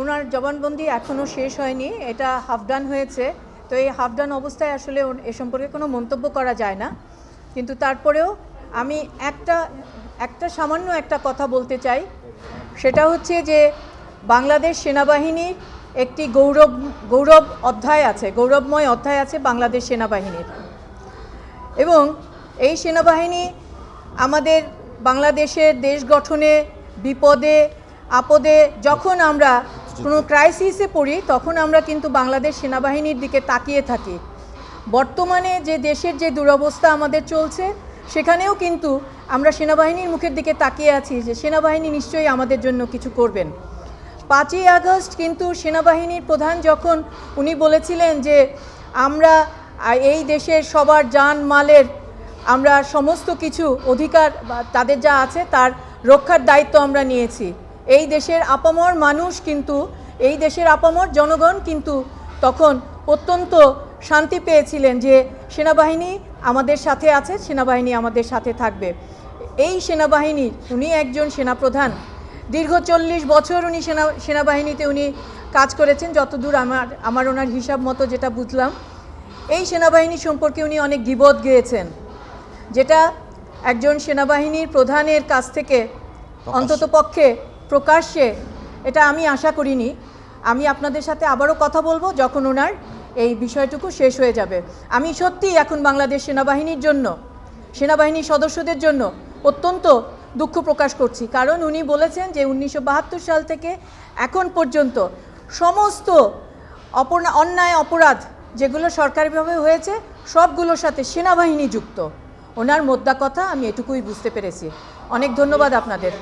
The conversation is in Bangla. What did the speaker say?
ওনার জবানবন্দি এখনও শেষ হয়নি, এটা হাফ ডান হয়েছে। তো এই হাফ ডান অবস্থায় আসলে এ সম্পর্কে কোনো মন্তব্য করা যায় না। কিন্তু তারপরেও আমি একটা একটা সামান্য একটা কথা বলতে চাই। সেটা হচ্ছে যে বাংলাদেশ সেনাবাহিনীর একটি গৌরব গৌরব অধ্যায় আছে, গৌরবময় অধ্যায় আছে বাংলাদেশ সেনাবাহিনীর। এবং এই সেনাবাহিনী আমাদের বাংলাদেশের দেশ গঠনে বিপদে, আপদে যখন আমরা কোনো ক্রাইসিসে পড়ি, তখন আমরা কিন্তু বাংলাদেশ সেনাবাহিনীর দিকে তাকিয়ে থাকি। বর্তমানে যে দেশের যে দুরবস্থা আমাদের চলছে, সেখানেও কিন্তু আমরা সেনাবাহিনীর মুখের দিকে তাকিয়ে আছি যে সেনাবাহিনী নিশ্চয়ই আমাদের জন্য কিছু করবেন। পাঁচই আগস্ট কিন্তু সেনাবাহিনীর প্রধান যখন, উনি বলেছিলেন যে আমরা এই দেশের সবার যান মালের, আমরা সমস্ত কিছু অধিকার তাদের যা আছে তার রক্ষার দায়িত্ব আমরা নিয়েছি। এই দেশের আপামর মানুষ কিন্তু এই দেশের আপামর জনগণ কিন্তু তখন অত্যন্ত শান্তি পেয়েছিলেন যে সেনাবাহিনী আমাদের সাথে আছে সেনাবাহিনী আমাদের সাথে থাকবে। এই সেনাবাহিনী উনি একজন সেনাপ্রধান। দীর্ঘ চল্লিশ বছর উনি সেনা সেনাবাহিনীতে উনি কাজ করেছেন যতদূর আমার আমার ওনার হিসাব মতো যেটা বুঝলাম। এই সেনাবাহিনী সম্পর্কে উনি অনেক গিবদ গেয়েছেন যেটা একজন সেনাবাহিনীর প্রধানের কাছ থেকে অন্তত পক্ষে প্রকাশ্যে, এটা আমি আশা করিনি। আমি আপনাদের সাথে আবারও কথা বলব যখন ওনার এই বিষয়টুকু শেষ হয়ে যাবে। আমি সত্যিই এখন বাংলাদেশ সেনাবাহিনীর জন্য সেনাবাহিনীর সদস্যদের জন্য অত্যন্ত দুঃখ প্রকাশ করছি। কারণ উনি বলেছেন যে উনিশশো বাহাত্তর সাল থেকে এখন পর্যন্ত সমস্ত অপনা, অন্যায়, অপরাধ যেগুলো সরকারিভাবে হয়েছে, সবগুলোর সাথে সেনাবাহিনী যুক্ত। ওনার মোদ্দা কথা আমি এটুকুই বুঝতে পেরেছি। অনেক ধন্যবাদ আপনাদের।